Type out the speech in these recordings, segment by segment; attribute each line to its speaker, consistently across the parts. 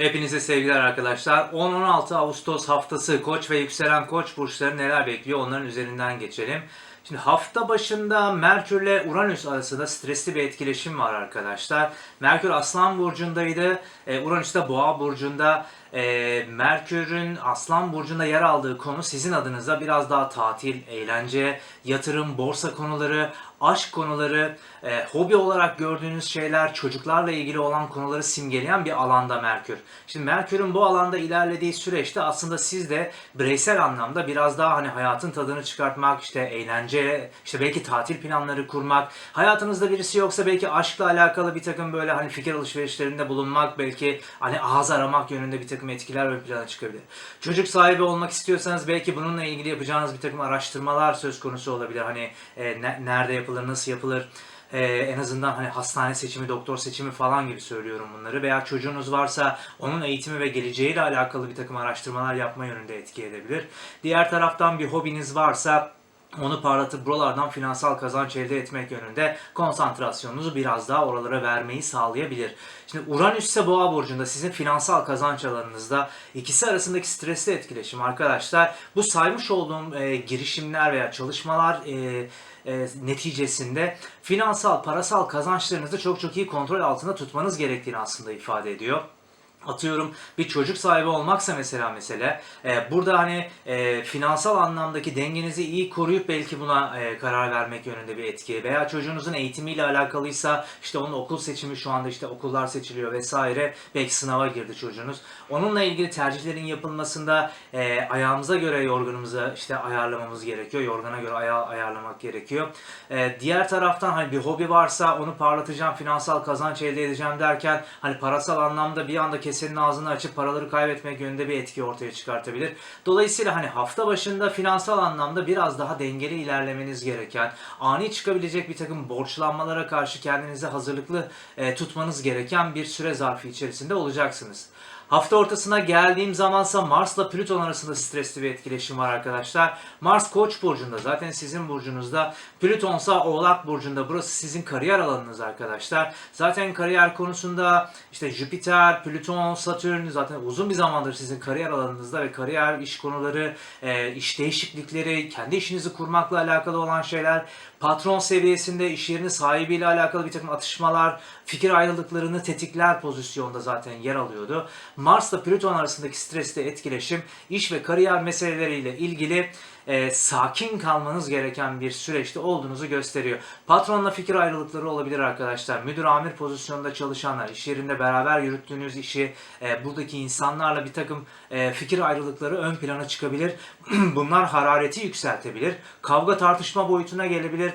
Speaker 1: Hepinize sevgiler arkadaşlar. 10-16 Ağustos haftası Koç ve yükselen Koç burçları neler bekliyor onların üzerinden geçelim. Şimdi hafta başında Merkür ile Uranüs arasında stresli bir etkileşim var arkadaşlar. Merkür Aslan burcundaydı. E, Uranüs de Boğa burcunda. E, Merkür'ün Aslan burcunda yer aldığı konu sizin adınıza biraz daha tatil, eğlence, yatırım, borsa konuları, aşk konuları, e, hobi olarak gördüğünüz şeyler, çocuklarla ilgili olan konuları simgeleyen bir alanda Merkür. Şimdi Merkür'ün bu alanda ilerlediği süreçte aslında siz de bireysel anlamda biraz daha hani hayatın tadını çıkartmak, işte eğlence, işte belki tatil planları kurmak, hayatınızda birisi yoksa belki aşkla alakalı bir takım böyle hani fikir alışverişlerinde bulunmak, belki hani ağız aramak yönünde bir takım etkiler ön plana çıkabilir. Çocuk sahibi olmak istiyorsanız belki bununla ilgili yapacağınız bir takım araştırmalar söz konusu olabilir. Hani e, ne- nerede yapılır, nasıl yapılır, ee, en azından hani hastane seçimi, doktor seçimi falan gibi söylüyorum bunları. Veya çocuğunuz varsa onun eğitimi ve geleceğiyle alakalı bir takım araştırmalar yapma yönünde etki edebilir. Diğer taraftan bir hobiniz varsa onu parlatıp buralardan finansal kazanç elde etmek yönünde konsantrasyonunuzu biraz daha oralara vermeyi sağlayabilir. Şimdi Uranüs ise Boğa burcunda sizin finansal kazanç alanınızda ikisi arasındaki stresli etkileşim arkadaşlar. Bu saymış olduğum e, girişimler veya çalışmalar e, e, neticesinde finansal, parasal kazançlarınızı çok çok iyi kontrol altında tutmanız gerektiğini aslında ifade ediyor. Atıyorum bir çocuk sahibi olmaksa mesela mesele e, burada hani e, finansal anlamdaki dengenizi iyi koruyup belki buna e, karar vermek yönünde bir etki veya çocuğunuzun eğitimiyle alakalıysa işte onun okul seçimi şu anda işte okullar seçiliyor vesaire belki sınava girdi çocuğunuz. Onunla ilgili tercihlerin yapılmasında e, ayağımıza göre yorganımızı işte ayarlamamız gerekiyor. Yorgana göre ayağı ayarlamak gerekiyor. E, diğer taraftan hani bir hobi varsa onu parlatacağım, finansal kazanç elde edeceğim derken hani parasal anlamda bir anda kesenin ağzını açıp paraları kaybetmek yönünde bir etki ortaya çıkartabilir. Dolayısıyla hani hafta başında finansal anlamda biraz daha dengeli ilerlemeniz gereken, ani çıkabilecek bir takım borçlanmalara karşı kendinizi hazırlıklı e, tutmanız gereken bir süre zarfı içerisinde olacaksınız. Hafta ortasına geldiğim zamansa Mars'la Plüton arasında stresli bir etkileşim var arkadaşlar. Mars Koç burcunda zaten sizin burcunuzda. Plütonsa Oğlak burcunda. Burası sizin kariyer alanınız arkadaşlar. Zaten kariyer konusunda işte Jüpiter, Plüton, Satürn zaten uzun bir zamandır sizin kariyer alanınızda ve kariyer iş konuları, e, iş değişiklikleri, kendi işinizi kurmakla alakalı olan şeyler, patron seviyesinde iş yerinin sahibiyle alakalı bir takım atışmalar, fikir ayrılıklarını tetikler pozisyonda zaten yer alıyordu. Mars'la Plüton arasındaki stresli etkileşim iş ve kariyer meseleleriyle ilgili e, sakin kalmanız gereken bir süreçte olduğunuzu gösteriyor. Patronla fikir ayrılıkları olabilir arkadaşlar. Müdür amir pozisyonunda çalışanlar, iş yerinde beraber yürüttüğünüz işi, e, buradaki insanlarla bir takım e, fikir ayrılıkları ön plana çıkabilir. Bunlar harareti yükseltebilir. Kavga tartışma boyutuna gelebilir.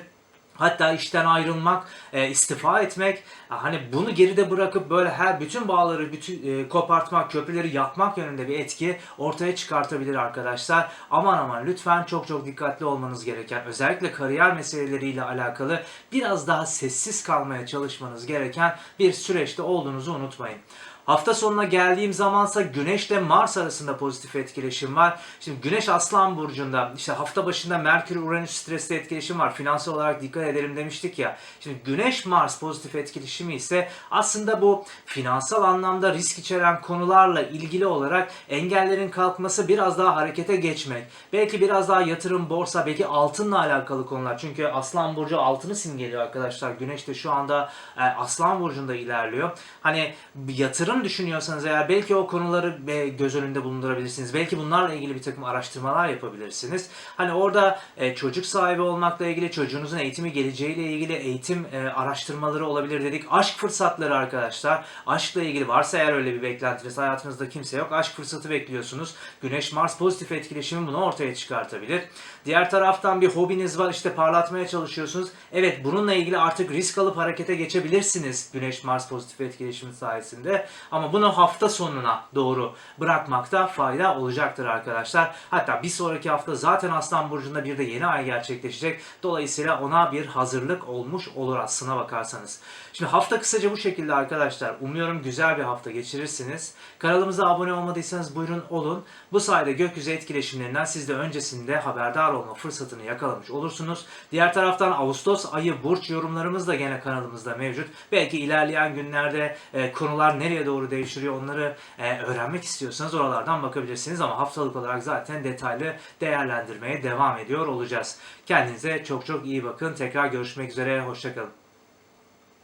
Speaker 1: Hatta işten ayrılmak, e, istifa etmek, hani bunu geride bırakıp böyle her bütün bağları bütün e, kopartmak, köprüleri yakmak yönünde bir etki ortaya çıkartabilir arkadaşlar. Aman aman lütfen çok çok dikkatli olmanız gereken, özellikle kariyer meseleleriyle alakalı biraz daha sessiz kalmaya çalışmanız gereken bir süreçte olduğunuzu unutmayın. Hafta sonuna geldiğim zamansa Güneş ile Mars arasında pozitif etkileşim var. Şimdi Güneş Aslan Burcu'nda işte hafta başında Merkür Uranüs stresli etkileşim var. Finansal olarak dikkat edelim demiştik ya. Şimdi Güneş Mars pozitif etkileşimi ise aslında bu finansal anlamda risk içeren konularla ilgili olarak engellerin kalkması biraz daha harekete geçmek. Belki biraz daha yatırım, borsa, belki altınla alakalı konular. Çünkü Aslan Burcu altını simgeliyor arkadaşlar. Güneş de şu anda e, Aslan Burcu'nda ilerliyor. Hani yatırım düşünüyorsanız eğer belki o konuları göz önünde bulundurabilirsiniz. Belki bunlarla ilgili bir takım araştırmalar yapabilirsiniz. Hani orada e, çocuk sahibi olmakla ilgili, çocuğunuzun eğitimi geleceğiyle ilgili eğitim e, araştırmaları olabilir dedik. Aşk fırsatları arkadaşlar. Aşkla ilgili varsa eğer öyle bir beklentiniz, hayatınızda kimse yok. Aşk fırsatı bekliyorsunuz. Güneş Mars pozitif etkileşimi bunu ortaya çıkartabilir. Diğer taraftan bir hobiniz var işte parlatmaya çalışıyorsunuz. Evet bununla ilgili artık risk alıp harekete geçebilirsiniz Güneş Mars pozitif etkileşimi sayesinde. Ama bunu hafta sonuna doğru bırakmakta fayda olacaktır arkadaşlar. Hatta bir sonraki hafta zaten Aslan Burcu'nda bir de yeni ay gerçekleşecek. Dolayısıyla ona bir hazırlık olmuş olur aslına bakarsanız. Şimdi hafta kısaca bu şekilde arkadaşlar. Umuyorum güzel bir hafta geçirirsiniz. Kanalımıza abone olmadıysanız buyurun olun. Bu sayede gökyüzü etkileşimlerinden siz de öncesinde haberdar olma fırsatını yakalamış olursunuz. Diğer taraftan Ağustos ayı burç yorumlarımız da gene kanalımızda mevcut. Belki ilerleyen günlerde e, konular nereye doğru değişiyor onları e, öğrenmek istiyorsanız oralardan bakabilirsiniz. Ama haftalık olarak zaten detaylı değerlendirmeye devam ediyor olacağız. Kendinize çok çok iyi bakın. Tekrar görüşmek üzere. Hoşçakalın.